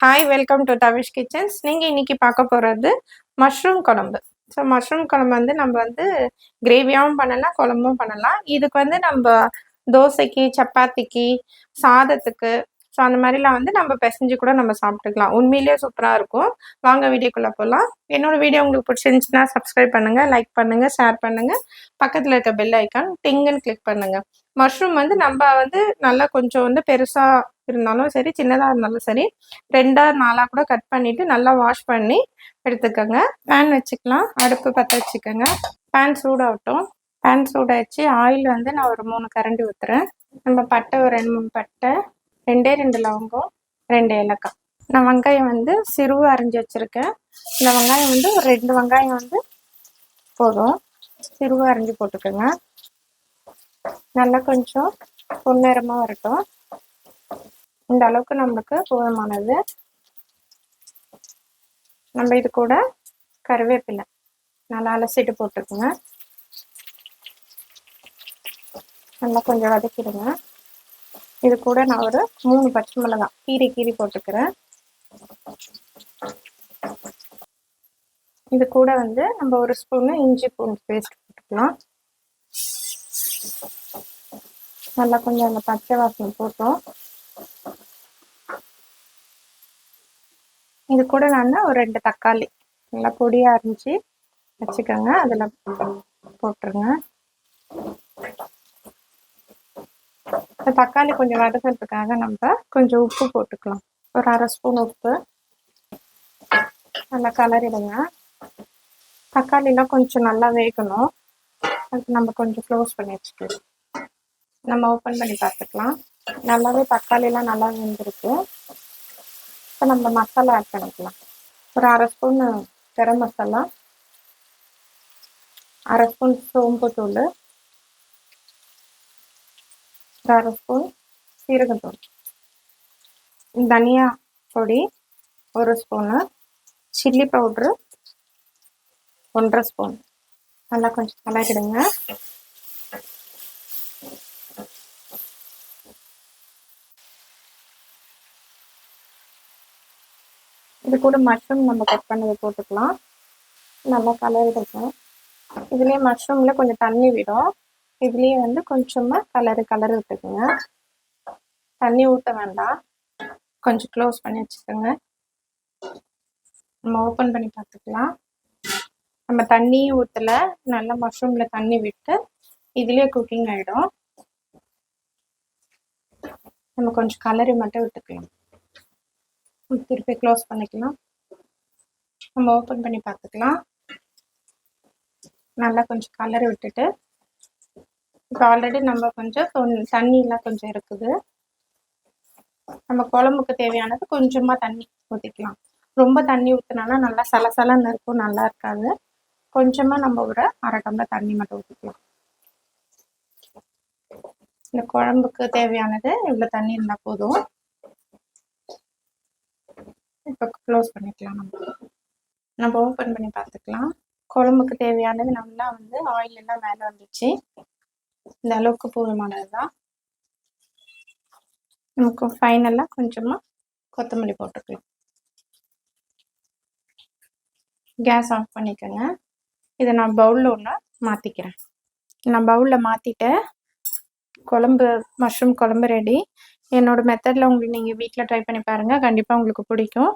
Hi welcome to Tavish kitchens நீங்கள் இன்றைக்கி பார்க்க போகிறது மஷ்ரூம் குழம்பு. ஸோ மஷ்ரூம் குழம்பு வந்து நம்ம வந்து கிரேவியாகவும் பண்ணலாம் குழம்பும் பண்ணலாம். இதுக்கு வந்து நம்ம தோசைக்கு சப்பாத்திக்கு சாதத்துக்கு ஸோ அந்த மாதிரிலாம் வந்து நம்ம பிசைஞ்சு கூட நம்ம சாப்பிட்டுக்கலாம். உண்மையிலேயே சூப்பராக இருக்கும். வாங்க வீடியோக்குள்ளே போகலாம் என்னோட வீடியோ உங்களுக்கு பிடிச்சிருந்துச்சுன்னா சப்ஸ்கிரைப் பண்ணுங்கள் லைக் பண்ணுங்கள் ஷேர் பண்ணுங்கள் பக்கத்தில் இருக்க பெல் ஐக்கான் டிங்குன்னு கிளிக் பண்ணுங்கள் மஷ்ரூம் வந்து நம்ம வந்து நல்லா கொஞ்சம் வந்து பெருசாக இருந்தாலும் சரி சின்னதாக இருந்தாலும் சரி ரெண்டாக நாலாக கூட கட் பண்ணிவிட்டு நல்லா வாஷ் பண்ணி எடுத்துக்கோங்க. பேன் வச்சுக்கலாம். அடுப்பு பற்ற வச்சுக்கோங்க. பேன் சூடாகட்டும். பேன் சூடாச்சு ஆயில் வந்து நான் ஒரு மூணு கரண்டி ஊற்றுறேன் நம்ம பட்டை ஒரு ரெண்டு மூணு பட்டை ரெண்டே ரெண்டு லவங்கம் ரெண்டு ஏலக்காய். நான் வெங்காயம் வந்து சிறுவ அரைஞ்சி வச்சுருக்கேன். இந்த வெங்காயம் வந்து ஒரு ரெண்டு வெங்காயம் வந்து போதும். சிறுவ அரைஞ்சி போட்டுக்கோங்க. நல்லா கொஞ்சம் பொன்னிறமாக வரட்டும். இந்த அளவுக்கு நம்மளுக்கு போதுமானது. நம்ம இது கூட கருவேப்பிலை நல்லா அலசிட்டு போட்டுக்கோங்க. நல்லா கொஞ்சம் வதக்கிடுங்க. இது கூட நான் ஒரு மூணு பச்சை மிளகாய் கீரி கீரி போட்டுக்கிறேன். இது கூட வந்து நம்ம ஒரு ஸ்பூனு இஞ்சி பூண்டு பேஸ்ட் போட்டுக்கலாம். நல்லா கொஞ்சம் அந்த பச்சை வாசனை போட்டோம். இது கூட நான் ஒரு ரெண்டு தக்காளி. நல்லா பொடியாக அரிஞ்சு வச்சுக்கோங்க. அதில் போட்டுருங்க. இந்த தக்காளி கொஞ்சம் வதக்கிறதுக்காக நம்ம கொஞ்சம் உப்பு போட்டுக்கலாம். ஒரு அரை ஸ்பூன் உப்பு. நல்லா கலரிடுங்க. தக்காளிலாம் கொஞ்சம் நல்லா வேகணும். அதுக்கு நம்ம கொஞ்சம் க்ளோஸ் பண்ணி வச்சுக்கலாம். நம்ம ஓப்பன் பண்ணி பார்த்துக்கலாம். நல்லாவே தக்காளிலாம் நல்லா வெந்திருக்கு. இப்போ நம்ம மசாலா ஆட் பண்ணிக்கலாம். ஒரு அரை ஸ்பூன் கரம் மசாலா அரை ஸ்பூன் சோம்பு தூள் ஒரு அரை ஸ்பூன் சீரகத்தூள் தனியா பொடி ஒரு ஸ்பூனு சில்லி பவுட்ரு ஒன்றரை ஸ்பூன் நல்லா கொஞ்சம் கலக்கிடுங்க. இது கூட மஷ்ரூம் நம்ம கட் பண்ணதை போட்டுக்கலாம். நல்லா இருக்கும் இதுலேயே மஷ்ரூமில் கொஞ்சம் தண்ணி விடும். இதுலேயே வந்து கொஞ்சமாக கலரு கலர் விட்டுக்குங்க. தண்ணி ஊற்ற வேண்டாம். கொஞ்சம் க்ளோஸ் பண்ணி வச்சுக்கோங்க. நம்ம ஓப்பன் பண்ணி பார்த்துக்கலாம். நம்ம தண்ணியும் ஊற்றலை நல்லா மஷ்ரூமில் தண்ணி விட்டு இதுலேயே குக்கிங் ஆகிடும் நம்ம கொஞ்சம் கலரி மட்டும் விட்டுக்கலாம். திருப்பி க்ளோஸ் பண்ணிக்கலாம். நம்ம ஓப்பன் பண்ணி பார்த்துக்கலாம். நல்லா கொஞ்சம் கலர் விட்டுட்டு இப்போ ஆல்ரெடி நம்ம கொஞ்சம் தண்ணியெலாம் கொஞ்சம் இருக்குது. நம்ம குழம்புக்கு தேவையானது கொஞ்சமாக தண்ணி ஊற்றிக்கலாம் ரொம்ப தண்ணி ஊற்றினானா நல்லா சலசலன்னு இருக்கும் நல்லா இருக்காது. கொஞ்சமாக நம்ம ஒரு அரை டம்ளர் தண்ணி மட்டும் ஊற்றிக்கலாம் இந்த குழம்புக்கு தேவையானது இவ்வளோ தண்ணி இருந்தால் போதும் இப்போ க்ளோஸ் பண்ணிக்கலாம். நம்ம நம்ம ஓப்பன் பண்ணி பார்த்துக்கலாம். குழம்புக்கு தேவையானது நல்லா வந்து ஆயில் எல்லாம் மேலே வந்துச்சு இந்த அளவுக்கு போதுமானது தான் நமக்கு ஃபைனலாக கொஞ்சமாக கொத்தமல்லி போட்டுக்கலாம். கேஸ் ஆஃப் பண்ணிக்கோங்க. இதை நான் பவுலில் ஒன்று மாற்றிக்கிறேன் நான் பவுலில் மாற்றிட்டேன் குழம்பு மஷ்ரூம் குழம்பு ரெடி என்னோட மெத்தடில் உங்களுக்கு நீங்கள் வீட்டில் ட்ரை பண்ணி பாருங்கள் கண்டிப்பாக உங்களுக்கு பிடிக்கும்.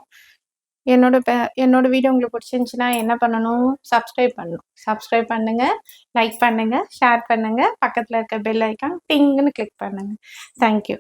என்னோட பே என்னோட வீடியோ உங்களுக்கு பிடிச்சிருந்துச்சின்னா என்ன பண்ணணும்? சப்ஸ்கிரைப் பண்ணணும் சப்ஸ்கிரைப் பண்ணுங்கள் லைக் பண்ணுங்கள் ஷேர் பண்ணுங்கள் பக்கத்தில் இருக்க பெல் ஐக்கான் டிங்குன்னு கிளிக் பண்ணுங்கள் தேங்க்யூ